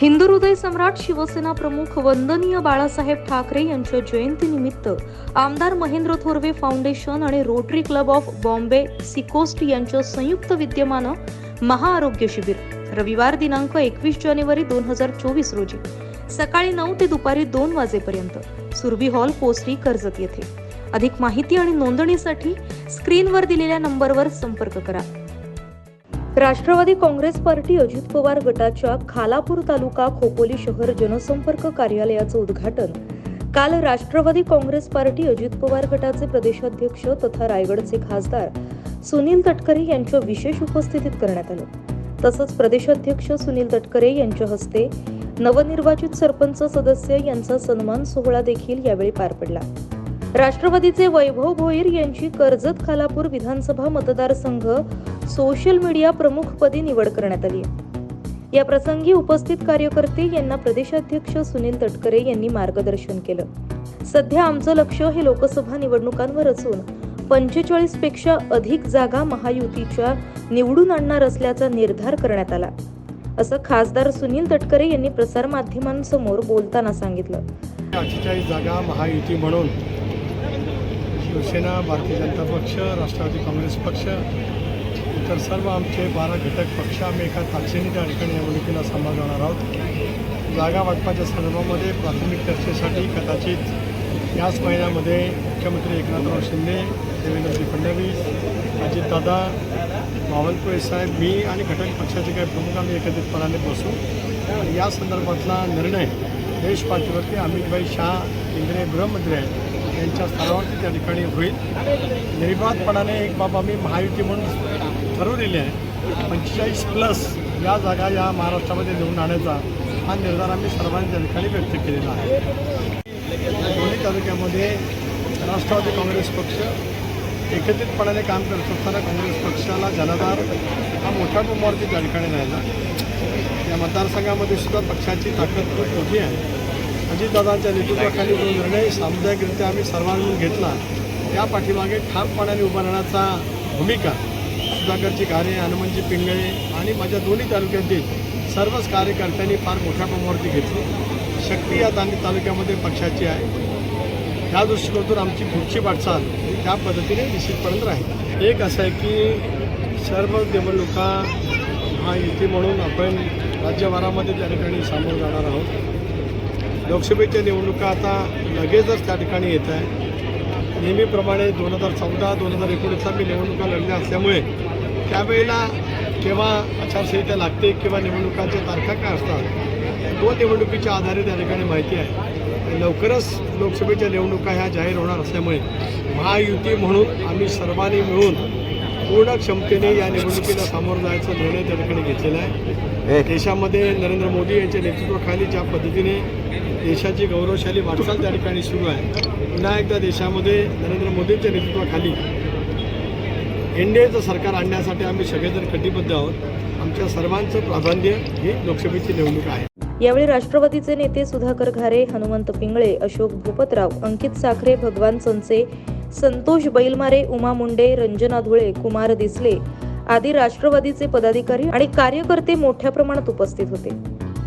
हिंदू हृदय सम्राट शिवसेना प्रमुख वंदनीय बाळासाहेब ठाकरे यांच्या जयंतीनिमित्त आमदार महेंद्र थोरवे फाउंडेशन आणि Rotary Club of Bombay Seacoast यांच्या संयुक्त विद्यमानं महाआरोग्य शिबिर रविवार दिनांक एकवीस जानेवारी दोन हजार चोवीस रोजी सकाळी नऊ ते दुपारी दोन वाजेपर्यंत. सुरभी हॉल पोस्टी कर्जत येथे. अधिक माहिती आणि नोंदणीसाठी स्क्रीनवर दिलेल्या नंबरवर संपर्क करा. राष्ट्रवादी काँग्रेस पार्टी अजित पवार गटाच्या खालापूर तालुका खोपोली शहर जनसंपर्क कार्यालयाचं उद्घाटन. काल राष्ट्रवादी काँग्रेस पार्टी अजित पवार गटाचे प्रदेशाध्यक्ष तथा रायगडचे खासदार सुनील तटकरे यांच्या विशेष उपस्थितीत करण्यात आलं. तसंच प्रदेशाध्यक्ष सुनील तटकरे यांच्या हस्ते नवनिर्वाचित सरपंच सदस्य यांचा सन्मान सोहळा देखील यावेळी पार पडला. राष्ट्रवादीचे वैभव भोईर यांची कर्जत खालापूर विधानसभा मतदारसंघ सोशल मीडिया प्रमुखपदी निवड करण्यात आली या प्रसंगी उपस्थित कार्यकर्ते यांना प्रदेशाध्यक्ष सुनील तटकरे यांनी मार्गदर्शन केलं. सध्या आमचं लक्ष हे लोकसभा निवडणुकांवर असून पंचेचाळीसपेक्षा अधिक जागा महायुतीच्या निवडून आणणार असल्याचा निर्धार करण्यात आला. असं खासदार सुनील तटकरे यांनी प्रसारमाध्यमांसमोर बोलताना सांगितलं. अठ्ठेचाळीस जागा महायुती म्हणून शिवसेना भारतीय जनता पक्ष राष्ट्रवादी काँग्रेस पक्ष इतर सर्व आमचे बारा घटक पक्ष आम्ही एका ताकदीने त्या ठिकाणी निवडणुकीला सामोरं जाणार आहोत. जागा वाटपाच्या संदर्भामध्ये प्राथमिक चर्चेसाठी कदाचित याच महिन्यामध्ये मुख्यमंत्री एकनाथराव शिंदे देवेंद्रजी फडणवीस अजितदादा बावनकुळे साहेब मी आणि घटक पक्षाचे काही प्रमुख आम्ही एकत्रितपणाने बसू. या संदर्भातला निर्णय देश पातळीवरती अमितभाई शहा केंद्रीय गृहमंत्री आहेत यांच्या स्तरावरती त्या ठिकाणी होईल. निर्बाधपणाने एक बाब आम्ही महायुती म्हणून ठरवलेली आहे. पंचेचाळीस प्लस या जागा या महाराष्ट्रामध्ये निवडून आणण्याचा हा निर्धार आम्ही सर्वांनी त्या ठिकाणी व्यक्त केलेला आहे. दोन्ही तालुक्यामध्ये राष्ट्रवादी काँग्रेस पक्ष एकत्रितपणाने काम करत असताना काँग्रेस पक्षाला जनाधार हा मोठ्या प्रमाणावरती त्या ठिकाणी राहिला. या मतदारसंघामध्ये सुद्धा पक्षाची ताकद खूप मोठी आहे. अजितदादांच्या नेतृत्वाखाली जो निर्णय सामुदायिकरित्या आम्ही सर्वांनी घेतला त्या पाठीमागे ठामपणाने उभा राहण्याचा भूमिका सुधाकरची कार्य हनुमानजी पिंगळे आणि माझ्या दोन्ही तालुक्यातील सर्वच कार्यकर्त्यांनी फार मोठ्या प्रमाणावरती घेतली. शक्ती या तालु तालुक्यामध्ये पक्षाची आहे. त्या दृष्टिकोनातून आमची पुढची वाटचाल त्या पद्धतीने निश्चितपर्यंत राहील. एक असं आहे की सर्व निवडणुका हा युती म्हणून आपण राज्यभरामध्ये त्या ठिकाणी सामोरं जाणार आहोत. लोकसभेच्या निवडणुका आता लगेचच त्या ठिकाणी येत आहे नेहमीप्रमाणे दोन हजार चौदा दोन हजार एकोणीसला मी निवडणुका लढल्या असल्यामुळे त्यावेळेला केव्हा आचारसंहिता लागते किंवा निवडणुकांच्या तारखा काय असतात दोन निवडणुकीच्या आधारे त्या ठिकाणी माहिती आहे. लवकरच लोकसभेच्या निवडणुका ह्या जाहीर होणार असल्यामुळे महायुती म्हणून आम्ही सर्वांनी मिळून पूर्ण क्षमतेने या निवडणुकीला सामोरं जायचा निर्णय त्या ठिकाणी घेतलेला आहे. देशामध्ये नरेंद्र मोदी यांच्या नेतृत्वाखाली ज्या पद्धतीने देशाची गौरवशाली वाटचाल त्या ठिकाणी सुरू आहे पुन्हा एकदा देशामध्ये नरेंद्र मोदींच्या नेतृत्वाखाली एन डी एचं सरकार आणण्यासाठी आम्ही सगळेजण कटिबद्ध आहोत. आमच्या सर्वांचं प्राधान्य ही लोकसभेची निवडणूक आहे. यावेळी राष्ट्रवादीचे नेते सुधाकर घारे हनुमंत पिंगळे अशोक भूपतराव अंकित साखरे भगवान संचे संतोष बैलमारे उमा मुंडे रंजना धुळे कुमार दिसले आदी राष्ट्रवादीचे पदाधिकारी आणि कार्यकर्ते मोठ्या प्रमाणात उपस्थित होते.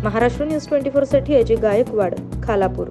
महाराष्ट्र न्यूज ट्वेंटी साठी अजय गायकवाड खालापूर.